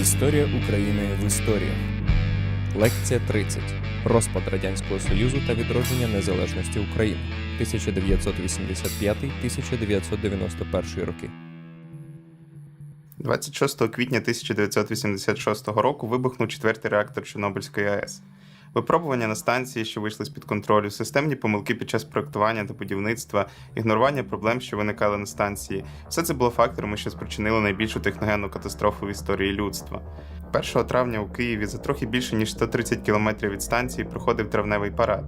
Історія України в історії. Лекція 30. Розпад Радянського Союзу та відродження незалежності України 1985-1991 роки. 26 квітня 1986 року вибухнув четвертий реактор Чорнобильської АЕС. Випробування на станції, що вийшли з-під контролю, системні помилки під час проектування та будівництва, ігнорування проблем, що виникали на станції все це було факторами, що спричинило найбільшу техногенну катастрофу в історії людства. 1 травня у Києві за трохи більше ніж 130 кілометрів від станції проходив травневий парад.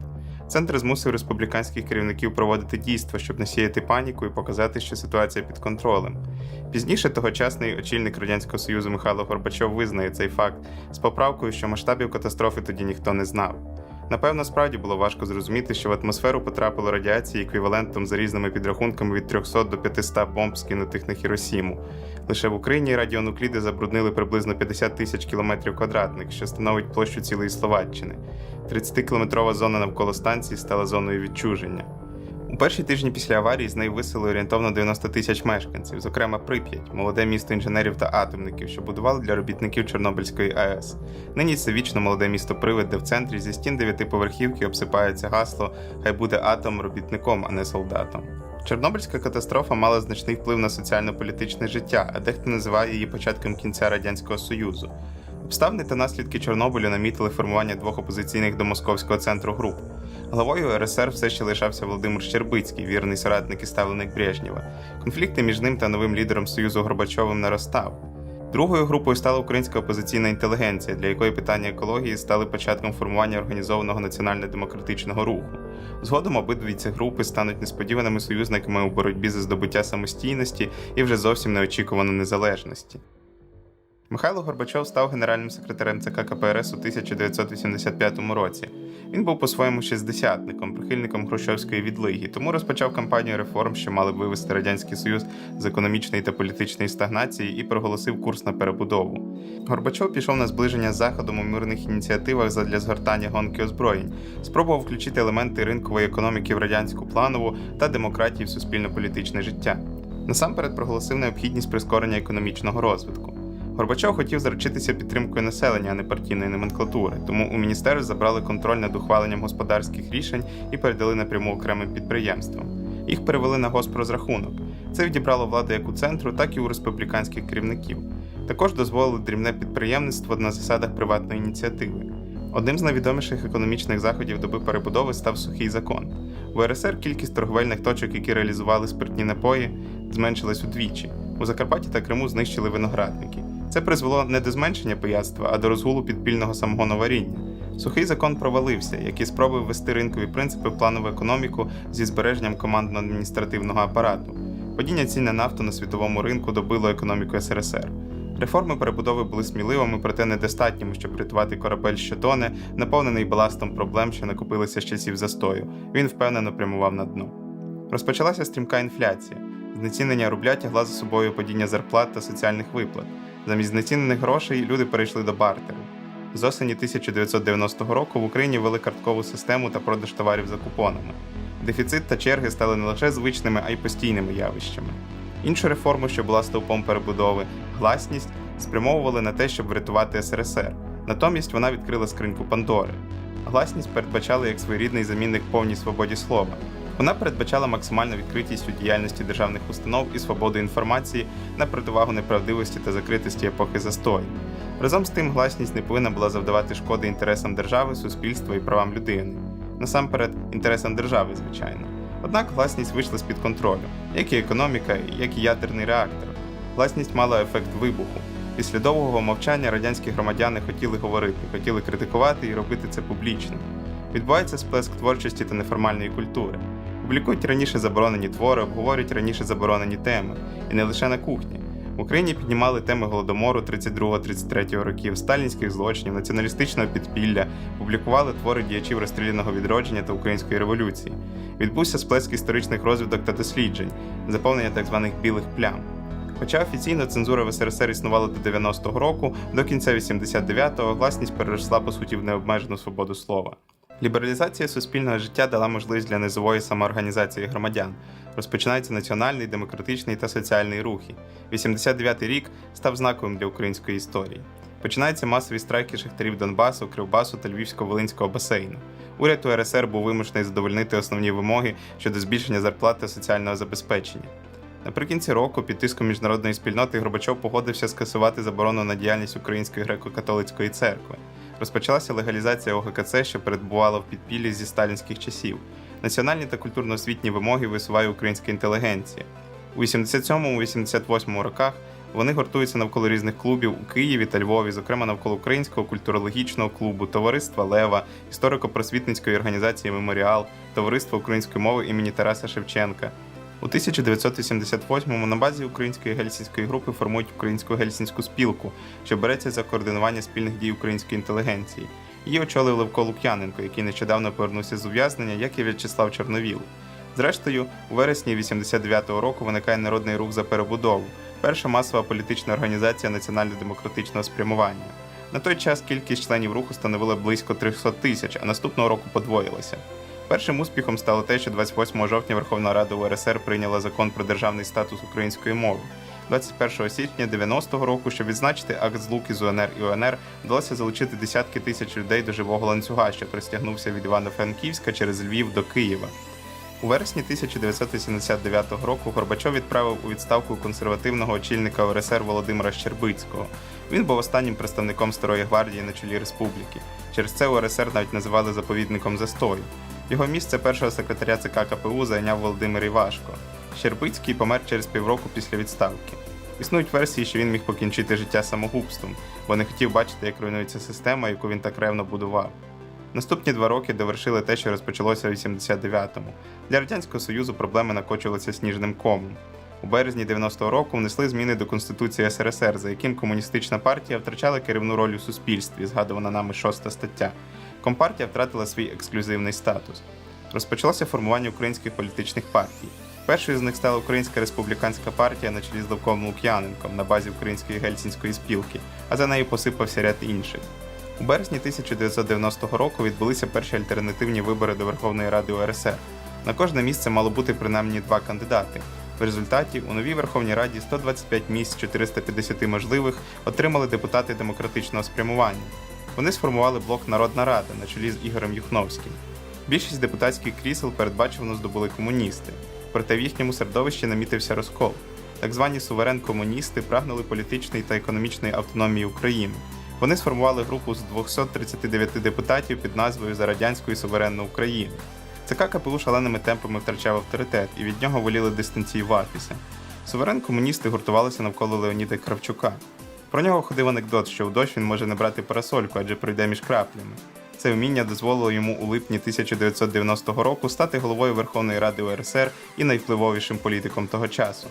Центр змусив республіканських керівників проводити дійства, щоб насіяти паніку і показати, що ситуація під контролем. Пізніше тогочасний очільник Радянського Союзу Михайло Горбачов визнає цей факт з поправкою, що масштабів катастрофи тоді ніхто не знав. Напевно, справді було важко зрозуміти, що в атмосферу потрапило радіації еквівалентом за різними підрахунками від 300 до 500 бомб, скинутих на Хіросіму. Лише в Україні радіонукліди забруднили приблизно 50 тисяч кілометрів квадратних, що становить площу цілої Словаччини. 30-кілометрова зона навколо станції стала зоною відчуження. У перші тижні після аварії з неї висели орієнтовно 90 тисяч мешканців, зокрема Прип'ять, молоде місто інженерів та атомників, що будували для робітників Чорнобильської АЕС. Нині це вічно молоде місто Привид, де в центрі зі стін дев'ятиповерхівки обсипається гасло Хай буде атом робітником, а не солдатом. Чорнобильська катастрофа мала значний вплив на соціально-політичне життя, а дехто називає її початком кінця Радянського Союзу. Обставини та наслідки Чорнобилю намітили формування двох опозиційних до московського центру груп. Главою РСР все ще лишався Володимир Щербицький, вірний соратник і ставленик Брежнєва. Конфлікти між ним та новим лідером Союзу Горбачовим наростав. Другою групою стала українська опозиційна інтелігенція, для якої питання екології стали початком формування організованого національно-демократичного руху. Згодом обидві ці групи стануть несподіваними союзниками у боротьбі за здобуття самостійності і вже зовсім неочікувано незалежності. Михайло Горбачов став генеральним секретарем ЦК КПРС у 1985 році. Він був по-своєму шістдесятником, прихильником Хрущовської відлиги, тому розпочав кампанію реформ, що мали б вивести Радянський Союз з економічної та політичної стагнації, і проголосив курс на перебудову. Горбачов пішов на зближення з Заходом у мирних ініціативах задля згортання гонки озброєнь, спробував включити елементи ринкової економіки в радянську планову та демократії в суспільно-політичне життя. Насамперед проголосив необхідність прискорення економічного розвитку. Горбачов хотів заручитися підтримкою населення, а не партійної номенклатури, тому у міністерств забрали контроль над ухваленням господарських рішень і передали напряму окремим підприємствам. Їх перевели на госпрозрахунок. Це відібрало владу як у центру, так і у республіканських керівників. Також дозволили дрібне підприємництво на засадах приватної ініціативи. Одним з найвідоміших економічних заходів доби перебудови став сухий закон. В РСР кількість торговельних точок, які реалізували спиртні напої, зменшилась удвічі. У Закарпатті та Криму знищили виноградники. Це призвело не до зменшення пияцтва, а до розгулу підпільного самогоноваріння. Сухий закон провалився, як і спроби ввести ринкові принципи в планову економіку зі збереженням командно-адміністративного апарату. Падіння цін на нафту на світовому ринку добило економіку СРСР. Реформи перебудови були сміливими, проте недостатніми, щоб врятувати корабель, що тоне, наповнений баластом проблем, що накопилися з часів застою. Він впевнено прямував на дно. Розпочалася стрімка інфляція. Знецінення рубля тягла за собою падіння зарплат та соціальних виплат. Замість знецінених грошей люди перейшли до бартеру. З осені 1990 року в Україні ввели карткову систему та продаж товарів за купонами. Дефіцит та черги стали не лише звичними, а й постійними явищами. Іншу реформу, що була стовпом перебудови, гласність, спрямовували на те, щоб врятувати СРСР. Натомість вона відкрила скриньку Пандори. Гласність передбачала як своєрідний замінник повній свободі слова. Вона передбачала максимальну відкритість у діяльності державних установ і свободу інформації на противагу неправдивості та закритості епохи застою. Разом з тим, гласність не повинна була завдавати шкоди інтересам держави, суспільства і правам людини. Насамперед, інтересам держави, звичайно. Однак гласність вийшла з-під контролю, як і економіка, як і ядерний реактор. Гласність мала ефект вибуху. Після довгого мовчання радянські громадяни хотіли говорити, хотіли критикувати і робити це публічно. Відбувається сплеск творчості та неформальної культури. Публікують раніше заборонені твори, обговорюють раніше заборонені теми, і не лише на кухні. В Україні піднімали теми голодомору 32-33 років, сталінських злочинів, націоналістичного підпілля, публікували твори діячів розстріляного відродження та української революції. Відбувся сплеск історичних розвідок та досліджень, заповнення так званих білих плям. Хоча офіційно цензура в СРСР існувала до 90-го року, до кінця 89-го гласність переросла по суті в необмежену свободу слова. Лібералізація суспільного життя дала можливість для низової самоорганізації громадян. Розпочинається національний, демократичний та соціальний рухи. 89-й рік став знаковим для української історії. Починаються масові страйки шахтарів Донбасу, Кривбасу та Львівсько-Волинського басейну. Уряд УРСР був вимушений задовольнити основні вимоги щодо збільшення зарплат та соціального забезпечення. Наприкінці року, під тиском міжнародної спільноти, Горбачов погодився скасувати заборону на діяльність Української греко-католицької церкви. Розпочалася легалізація ОГКЦ, що перебувала в підпіллі зі сталінських часів. Національні та культурно-освітні вимоги висуває українська інтелігенція. У 87-88 роках вони гуртуються навколо різних клубів у Києві та Львові, зокрема навколо Українського культурологічного клубу, товариства Лева, історико-просвітницької організації Меморіал, Товариства української мови імені Тараса Шевченка. У 1988-му на базі української гельсінської групи формують українську гельсінську спілку, що береться за координування спільних дій української інтелігенції. Її очолив Левко Лук'яненко, який нещодавно повернувся з ув'язнення, як і В'ячеслав Чорновіл. Зрештою, у вересні 89-го року виникає народний рух за перебудову, перша масова політична організація національно-демократичного спрямування. На той час кількість членів руху становила близько 300 тисяч, а наступного року подвоїлася. Першим успіхом стало те, що 28 жовтня Верховна Рада УРСР прийняла закон про державний статус української мови. 21 січня 90-го року, щоб відзначити акт злуки з УНР і УНР, вдалося залучити десятки тисяч людей до живого ланцюга, що простягнувся від Івано-Франківська через Львів до Києва. У вересні 1989 року Горбачов відправив у відставку консервативного очільника УРСР Володимира Щербицького. Він був останнім представником Старої гвардії на чолі республіки. Через це УРСР навіть називали заповідником застою. Його місце першого секретаря ЦК КПУ зайняв Володимир Івашко. Щербицький помер через півроку після відставки. Існують версії, що він міг покінчити життя самогубством, бо не хотів бачити, як руйнується система, яку він так ревно будував. Наступні два роки довершили те, що розпочалося в 89-му. Для Радянського Союзу проблеми накочувалися сніжним комом. У березні 90-го року внесли зміни до Конституції СРСР, за яким комуністична партія втрачала керівну роль у суспільстві, згадувана нами шоста стаття. Компартія втратила свій ексклюзивний статус. Розпочалося формування українських політичних партій. Першою з них стала Українська республіканська партія на чолі з Левком Лук'яненком на базі Української гельсінської спілки, а за нею посипався ряд інших. У березні 1990 року відбулися перші альтернативні вибори до Верховної Ради УРСР. На кожне місце мало бути принаймні два кандидати. В результаті у новій Верховній Раді 125 місць з 450 можливих отримали депутати демократичного спрямування. Вони сформували блок Народна Рада на чолі з Ігорем Юхновським. Більшість депутатських крісел передбачено здобули комуністи, проте в їхньому середовищі намітився розкол. Так звані суверен-комуністи прагнули політичної та економічної автономії України. Вони сформували групу з 239 депутатів під назвою За радянську і суверенну Україну. ЦК КПУ шаленими темпами втрачав авторитет і від нього воліли дистанціюватися. Суверен-комуністи гуртувалися навколо Леоніда Кравчука. Про нього ходив анекдот, що у дощ він може не брати парасольку, адже пройде між краплями. Це вміння дозволило йому у липні 1990 року стати головою Верховної Ради УРСР і найвпливовішим політиком того часу.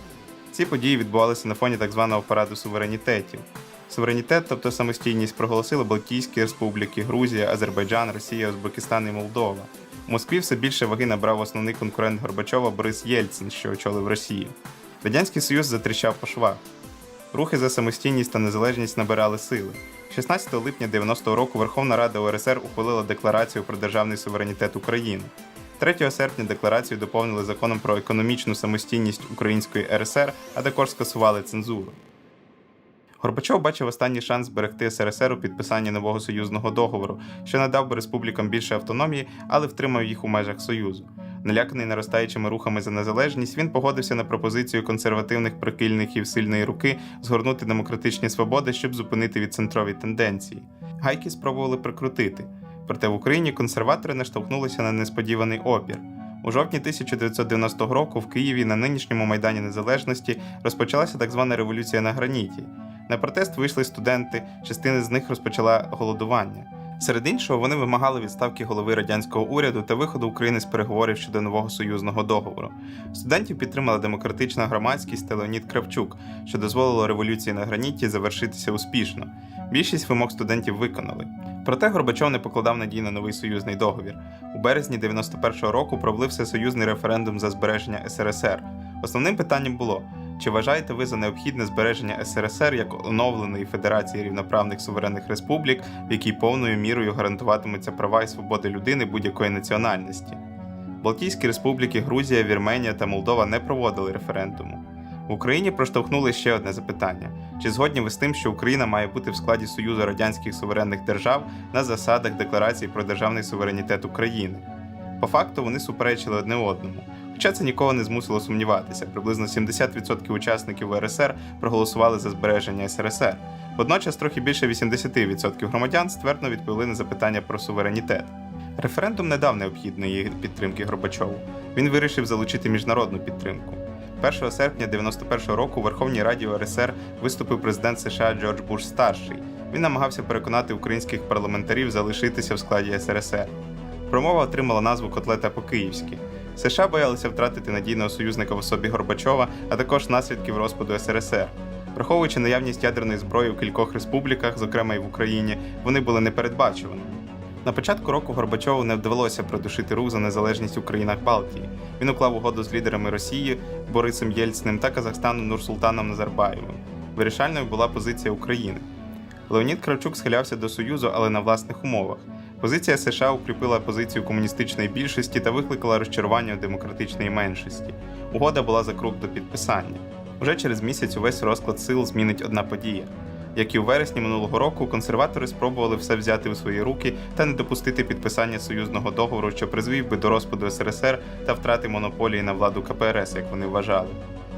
Ці події відбувалися на фоні так званого параду суверенітетів. Суверенітет, тобто самостійність, проголосили Балтійські республіки, Грузія, Азербайджан, Росія, Узбекистан і Молдова. У Москві все більше ваги набрав основний конкурент Горбачова Борис Єльцин, що очолив Росію. Радянський Союз затріщав по швах. Рухи за самостійність та незалежність набирали сили. 16 липня 90-го року Верховна Рада УРСР ухвалила декларацію про державний суверенітет України. 3 серпня декларацію доповнили законом про економічну самостійність Української РСР, а також скасували цензуру. Горбачов бачив останній шанс зберегти СРСР у підписанні нового союзного договору, що надав би республікам більше автономії, але втримав їх у межах Союзу. Наляканий наростаючими рухами за незалежність, він погодився на пропозицію консервативних прихильників сильної руки згорнути демократичні свободи, щоб зупинити відцентрові тенденції. Гайки спробували прикрутити, проте в Україні консерватори наштовхнулися на несподіваний опір. У жовтні 1990 року в Києві на нинішньому майдані Незалежності розпочалася так звана революція на граніті. На протест вийшли студенти, частина з них розпочала голодування. Серед іншого, вони вимагали відставки голови радянського уряду та виходу України з переговорів щодо нового союзного договору. Студентів підтримала демократична громадськість та Леонід Кравчук, що дозволило революції на граніті завершитися успішно. Більшість вимог студентів виконали. Проте Горбачов не покладав надій на новий союзний договір. У березні 91-го року провели всесоюзний референдум за збереження СРСР. Основним питанням було Чи вважаєте ви за необхідне збереження СРСР як оновленої Федерації рівноправних суверенних республік, в якій повною мірою гарантуватимуться права і свободи людини будь-якої національності? Балтійські республіки Грузія, Вірменія та Молдова не проводили референдуму. В Україні проштовхнули ще одне запитання: чи згодні ви з тим, що Україна має бути в складі Союзу радянських суверенних держав на засадах Декларації про державний суверенітет України? По факту вони суперечили одне одному. Хоча це нікого не змусило сумніватися. Приблизно 70% учасників УРСР проголосували за збереження СРСР. Водночас трохи більше 80% громадян ствердно відповіли на запитання про суверенітет. Референдум не дав необхідної підтримки Горбачову. Він вирішив залучити міжнародну підтримку. 1 серпня 91 року у Верховній Раді УРСР виступив президент США Джордж Буш старший. Він намагався переконати українських парламентарів залишитися в складі СРСР. Промова отримала назву Котлета по-київськи. США боялися втратити надійного союзника в особі Горбачова, а також наслідків розпаду СРСР. Враховуючи наявність ядерної зброї у кількох республіках, зокрема й в Україні, вони були непередбачуваними. На початку року Горбачову не вдалося придушити рух за незалежність у країнах Балтії. Він уклав угоду з лідерами Росії Борисом Єльциним та Казахстану Нурсултаном Назарбаєвим. Вирішальною була позиція України. Леонід Кравчук схилявся до Союзу, але на власних умовах. Позиція США укріпила позицію комуністичної більшості та викликала розчарування у демократичної меншості. Угода була за крок до підписання. Уже через місяць увесь розклад сил змінить одна подія. Як і у вересні минулого року, консерватори спробували все взяти у свої руки та не допустити підписання союзного договору, що призвів би до розпаду СРСР та втрати монополії на владу КПРС, як вони вважали.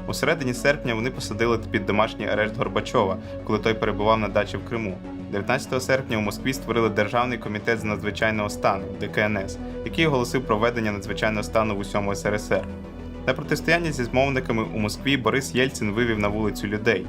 У середині серпня вони посадили під домашній арешт Горбачова, коли той перебував на дачі в Криму. 19 серпня у Москві створили Державний комітет з надзвичайного стану ДКНС, який оголосив проведення надзвичайного стану в усьому СРСР. На протистоянні зі змовниками у Москві Борис Єльцин вивів на вулицю людей.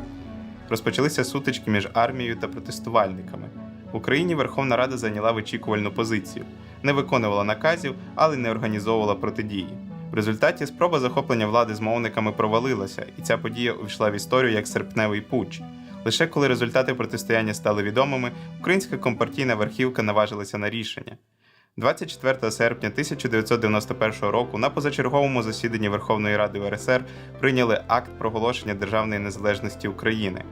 Розпочалися сутички між армією та протестувальниками. В Україні Верховна Рада зайняла вичікувальну позицію, не виконувала наказів, але не організовувала протидії. В результаті спроба захоплення влади змовниками провалилася, і ця подія увійшла в історію як серпневий путч. Лише коли результати протистояння стали відомими, українська компартійна верхівка наважилася на рішення. 24 серпня 1991 року на позачерговому засіданні Верховної Ради УРСР прийняли акт проголошення державної незалежності України.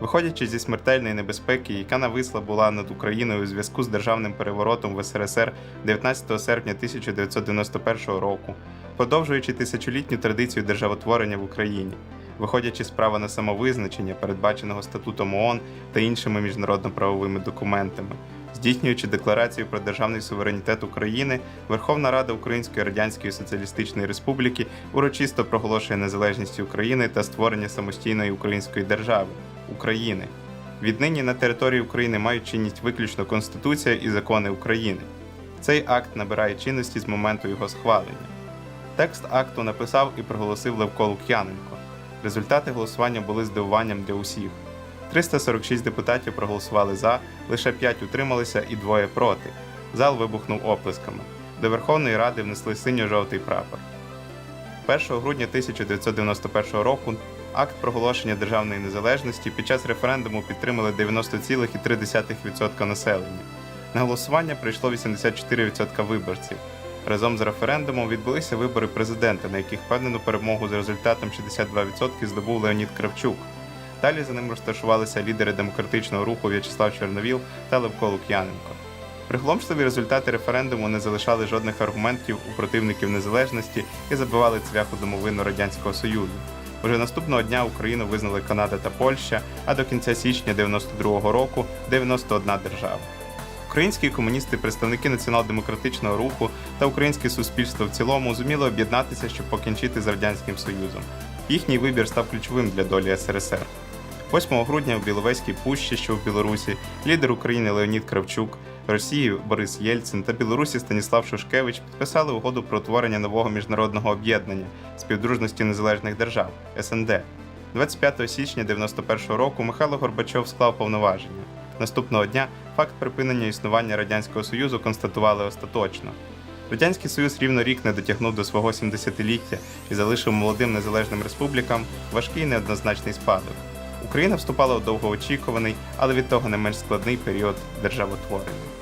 Виходячи зі смертельної небезпеки, яка нависла була над Україною у зв'язку з державним переворотом в СРСР 19 серпня 1991 року, продовжуючи тисячолітню традицію державотворення в Україні, виходячи з права на самовизначення, передбаченого статутом ООН та іншими міжнародно-правовими документами, здійснюючи декларацію про державний суверенітет України, Верховна Рада Української Радянської Соціалістичної Республіки урочисто проголошує незалежність України та створення самостійної української держави України. Віднині на території України мають чинність виключно Конституція і закони України. Цей акт набирає чинності з моменту його схвалення. Текст акту написав і проголосив Левко Лук'яненко. Результати голосування були здивуванням для усіх. 346 депутатів проголосували за, лише 5 утрималися і двоє проти. Зал вибухнув оплесками. До Верховної Ради внесли синьо-жовтий прапор. 1 грудня 1991 року акт проголошення державної незалежності під час референдуму підтримали 90,3% населення. На голосування прийшло 84% виборців. Разом з референдумом відбулися вибори президента, на яких впевнену перемогу з результатом 62% здобув Леонід Кравчук. Далі за ним розташувалися лідери демократичного руху В'ячеслав Чорновіл та Левко Лук'яненко. Пригломшливі результати референдуму не залишали жодних аргументів у противників незалежності і забивали цвяху домовину Радянського Союзу. Уже наступного дня Україну визнали Канада та Польща, а до кінця січня 92-го року 91 держава. Українські комуністи, представники націонал-демократичного руху та українське суспільство в цілому зуміли об'єднатися, щоб покінчити з радянським союзом. Їхній вибір став ключовим для долі СРСР. 8 грудня в Біловезькій пущі, що в Білорусі, лідер України Леонід Кравчук, Росії Борис Єльцин та Білорусі Станіслав Шушкевич підписали угоду про утворення нового міжнародного об'єднання співдружності незалежних держав СНД. 25 січня 91 року Михайло Горбачов склав повноваження. Наступного дня факт припинення існування Радянського Союзу констатували остаточно. Радянський Союз рівно рік не дотягнув до свого 70-ліття і залишив молодим незалежним республікам важкий неоднозначний спадок. Україна вступала у довгоочікуваний, але від того не менш складний період державотворення.